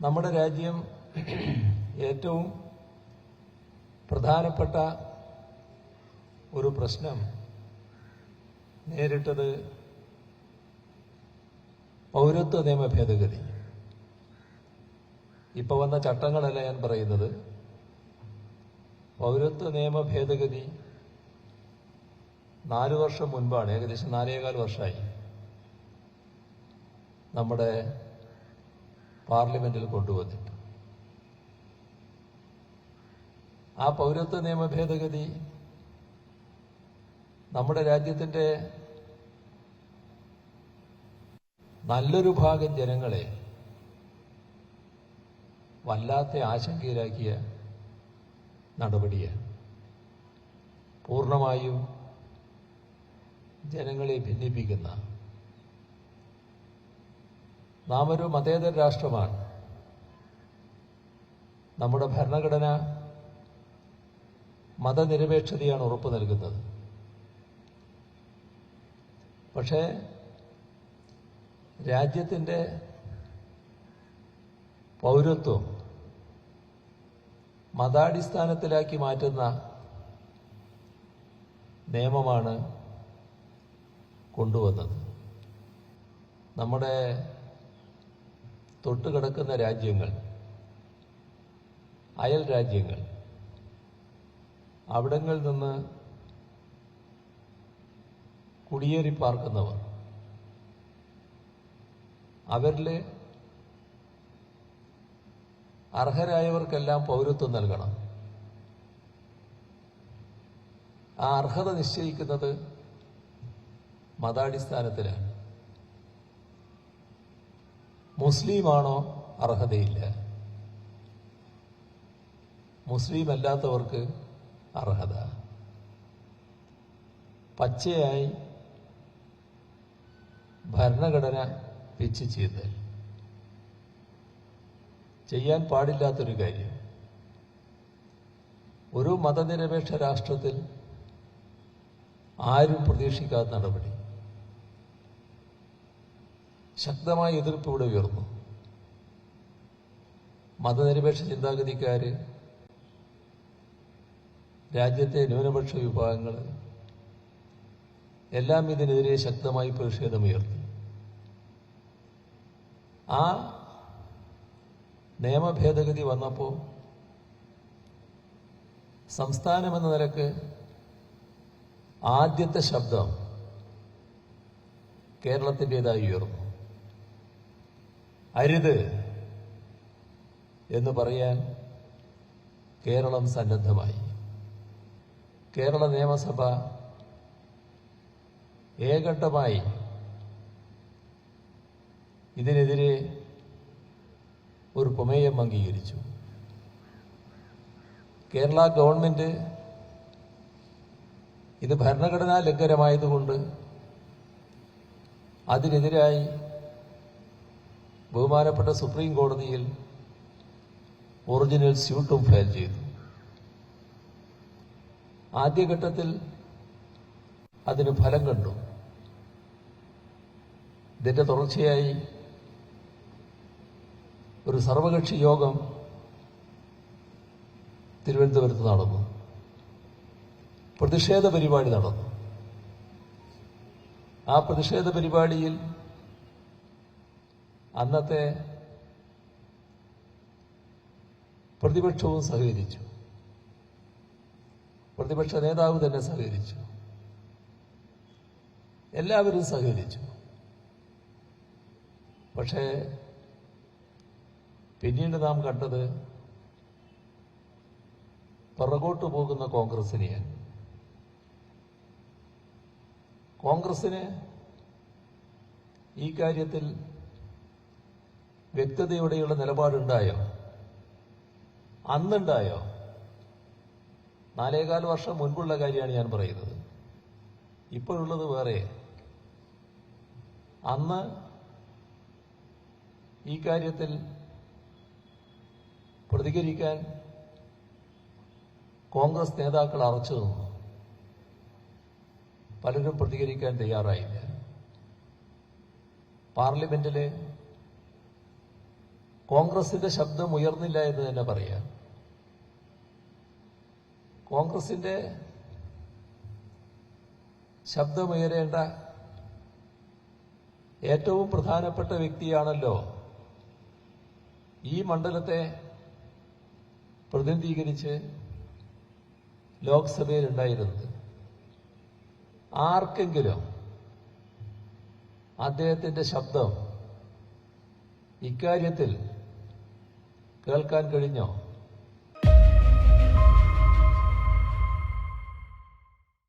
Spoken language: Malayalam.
നമ്മുടെ രാജ്യം ഏറ്റവും പ്രധാനപ്പെട്ട ഒരു പ്രശ്നം നേരിട്ടത് പൗരത്വ നിയമ ഭേദഗതി. ഇപ്പൊ വന്ന ചട്ടങ്ങളല്ല ഞാൻ പറയുന്നത്. പൗരത്വ നിയമ ഭേദഗതി നാല് വർഷം മുൻപാണ് ഏകദേശം നാലേകാൽ വർഷമായി. നമ്മുടെ പാർലമെന്റിൽ കൊണ്ടുവന്നിട്ട്. ആ പൗരത്വ നിയമ ഭേദഗതി നമ്മുടെ രാജ്യത്തിന്റെ നല്ലൊരു ഭാഗം ജനങ്ങളെ വല്ലാത്ത ആശങ്കയിലാക്കിയ നടപടിയാണ്. പൂർണമായും ജനങ്ങളെ ഭിന്നിപ്പിക്കുന്ന നാം ഒരു മതേതര രാഷ്ട്രമാണ്. നമ്മുടെ ഭരണഘടന മതനിരപേക്ഷതയാണ് ഉറപ്പു നൽകുന്നത്. പക്ഷേ രാജ്യത്തിന്റെ പൗരത്വം മതാടിസ്ഥാനത്തിലാക്കി മാറ്റുന്ന നിയമമാണ് കൊണ്ടുവന്നത്. നമ്മുടെ തൊട്ടുകിടക്കുന്ന രാജ്യങ്ങൾ. അയൽ രാജ്യങ്ങൾ. അവിടങ്ങളിൽ നിന്ന് കുടിയേറി പാർക്കുന്നവർ അവരിലെ അർഹരായവർക്കെല്ലാം പൗരത്വം നൽകണം. ആ അർഹത നിശ്ചയിക്കുന്നത് മതാടിസ്ഥാനത്തിലാണ്. മുസ്ലിമാണോ? അർഹതയില്ല. മുസ്ലിം അല്ലാത്തവർക്ക് അർഹത. പച്ചയായി ഭരണഘടന പിച്ച് ചെയ്തൽ ചെയ്യാൻ പാടില്ലാത്തൊരു കാര്യം. ഒരു മതനിരപേക്ഷ രാഷ്ട്രത്തിൽ ആരും പ്രതീക്ഷിക്കാത്ത നടപടി. ശക്തമായ എതിർപ്പ് ഇവിടെ ഉയർന്നു. മതനിരപേക്ഷ ചിന്താഗതിക്കാര് രാജ്യത്തെ ന്യൂനപക്ഷ വിഭാഗങ്ങൾ എല്ലാം ഇതിനെതിരെ ശക്തമായി പ്രതിഷേധമുയർത്തി. ആ നിയമഭേദഗതി വന്നപ്പോൾ സംസ്ഥാനമെന്ന നിലയ്ക്ക് ആദ്യത്തെ ശബ്ദം കേരളത്തിന്റെതായി ഉയർന്നു. അരുത് എന്ന് പറയാൻ കേരളം സന്നദ്ധമായി. കേരള നിയമസഭ ഏകണ്ഠമായി ഇതിനെതിരെ ഒരു പ്രമേയം അംഗീകരിച്ചു. കേരള ഗവൺമെന്റ് ഇത് ഭരണഘടനാ ലംഘനമായതുകൊണ്ട് അതിനെതിരായി ബഹുമാനപ്പെട്ട സുപ്രീം കോടതിയിൽ ഒറിജിനൽ സ്യൂട്ടും ഫയൽ ചെയ്തു. ആദ്യഘട്ടത്തിൽ അതിന് ഫലം കണ്ടു. ഇതിന്റെ തുടർച്ചയായി ഒരു സർവകക്ഷി യോഗം തിരുവനന്തപുരത്ത് നടന്നു. പ്രതിഷേധ പരിപാടി നടന്നു. ആ പ്രതിഷേധ പരിപാടിയിൽ അന്നത്തെ പ്രതിപക്ഷവും സഹകരിച്ചു. പ്രതിപക്ഷ നേതാവ് തന്നെ സഹകരിച്ചു. എല്ലാവരും സഹകരിച്ചു. പക്ഷേ പിന്നീട് നാം കണ്ടത് പുറകോട്ട് പോകുന്ന കോൺഗ്രസിനെയാണ്. കോൺഗ്രസിന് ഈ കാര്യത്തിൽ വ്യക്തതയോടെയുള്ള നിലപാടുണ്ടായോ? അന്നുണ്ടായോ? നാലേകാൽ വർഷം മുൻപുള്ള കാര്യമാണ് ഞാൻ പറയുന്നത്. ഇപ്പോഴുള്ളത് വേറെ. അന്ന് ഈ കാര്യത്തിൽ പ്രതികരിക്കാൻ കോൺഗ്രസ് നേതാക്കൾ അറച്ചു നിന്നു പലരും പ്രതികരിക്കാൻ തയ്യാറായില്ല. പാർലമെന്റിൽ കോൺഗ്രസിന്റെ ശബ്ദം ഉയർന്നില്ല എന്ന് തന്നെ പറയാം. കോൺഗ്രസിന്റെ ശബ്ദമുയരേണ്ട ഏറ്റവും പ്രധാനപ്പെട്ട വ്യക്തിയാണല്ലോ ഈ മണ്ഡലത്തെ പ്രതിനിധീകരിച്ച് ലോക്സഭയിൽ ഉണ്ടായിരുന്നത് ആർക്കെങ്കിലും അദ്ദേഹത്തിന്റെ ശബ്ദം ഇക്കാര്യത്തിൽ കേൾക്കാൻ കഴിഞ്ഞോ?